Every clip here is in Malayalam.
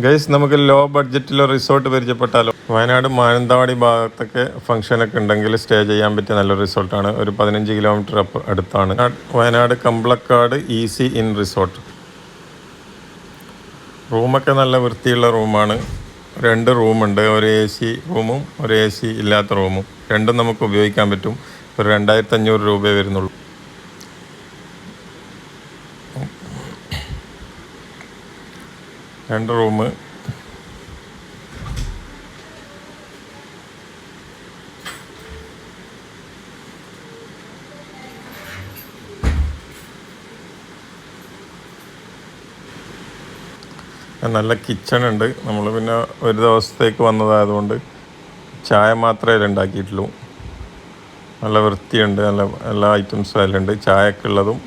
ഗൈസ് നമുക്ക് ലോ ബഡ്ജറ്റിലോ റിസോർട്ട് പരിചയപ്പെട്ടാലോ? വയനാട് മാനന്തവാടി ഭാഗത്തൊക്കെ ഫംഗ്ഷനൊക്കെ ഉണ്ടെങ്കിൽ സ്റ്റേ ചെയ്യാൻ പറ്റിയ നല്ലൊരു റിസോർട്ടാണ്. ഒരു പതിനഞ്ച് കിലോമീറ്റർ അടുത്താണ്. Wayanad Kambalakkad easy in resort. റൂമൊക്കെ നല്ല വൃത്തിയുള്ള റൂമാണ്. രണ്ട് റൂമുണ്ട്. ഒരു എ സി റൂമും ഒരു എ സി ഇല്ലാത്ത റൂമും. രണ്ടും നമുക്ക് ഉപയോഗിക്കാൻ പറ്റും. ഒരു രണ്ടായിരത്തി അഞ്ഞൂറ് രൂപയെ വരുന്നുള്ളൂ. രണ്ട് റൂം. നല്ല കിച്ചൺ ഉണ്ട്. നമ്മൾ പിന്നെ ഒരു ദിവസത്തേക്ക് വന്നതായതുകൊണ്ട് ചായ മാത്രമേ ഉണ്ടാക്കിയിട്ടുള്ളൂ. നല്ല വൃത്തിയുണ്ട്. നല്ല എല്ലാ ഐറ്റംസും അതിലുണ്ട്. ചായക്കുള്ളതും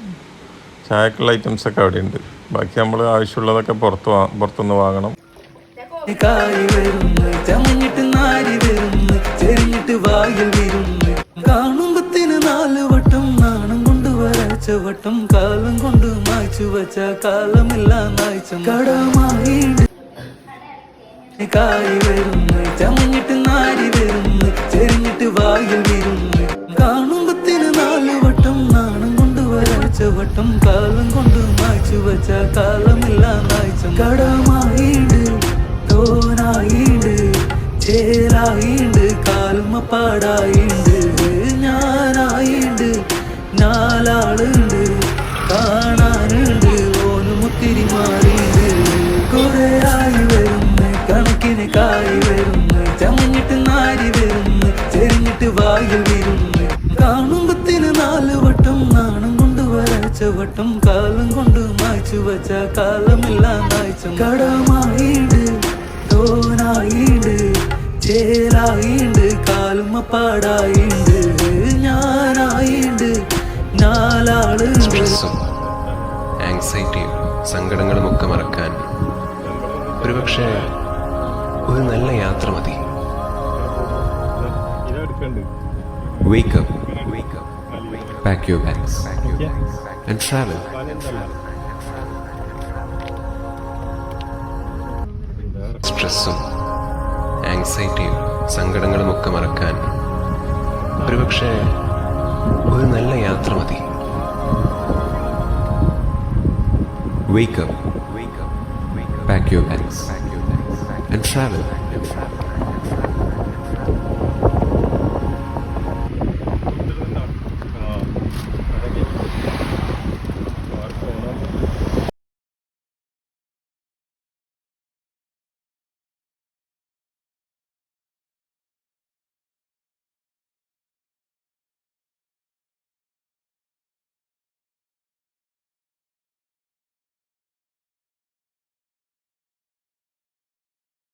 ചായക്കുള്ള ഐറ്റംസൊക്കെ അവിടെ ഉണ്ട് ബാക്കി നമ്മൾ ആവശ്യമുള്ളതൊക്കെ പുറത്ത് പുറത്തുനിന്ന് വാങ്ങണം. കാണുമ്പത്തിന് നാണം വട്ടം കാലം കൊണ്ട് മായ്ച്ചു വച്ച കാലമെല്ലാം വരുന്നു ചമഞ്ഞിട്ട് നാരി വരുന്നു വായിൽ വട്ടം കാലം കൊണ്ട് മായ്ച്ചു വച്ച കാലമെല്ലാം നായ്ച്ചും. കടമായിണ്ട് തോനായിണ്ട് ചേരായിണ്ട് കാൽമപ്പാടായിണ്ട് ഞാനായിണ്ട് നാലാളുണ്ട് കാണാനുണ്ട് ഓനും ഒത്തിരി കുറെ ആയി വരുന്നു കണക്കിന് കായി വരുന്ന് ചമഞ്ഞിട്ട് നാരി വരുന്ന് ചെരിഞ്ഞിട്ട് വരുന്ന്. കാണുമ്പത്തിന് വരച്ച വട്ടം കാലം കൊണ്ട് മായ്ച്ചു വച്ച കാലമെല്ലാം നായ്ച്ചും. കടമായിണ്ട് തോനായിണ്ട് ചേരായിണ്ട് കാലുമപ്പാടായിണ്ട് ഞാനായിണ്ട് നാലാളുണ്ട്. ആങ്സൈറ്റിയും സങ്കടങ്ങളും ഒക്കെ മറക്കാൻ ഒരുപക്ഷെ ഒരു നല്ല യാത്ര മതി. Wake pack your bags and travel. സ്ട്രെസ്സും ആങ്സൈറ്റിയും സങ്കടങ്ങളും ഒക്കെ മറക്കാൻ ഒരുപക്ഷെ ഒരു നല്ല യാത്ര മതി Wake up. Pack your bags. And travel.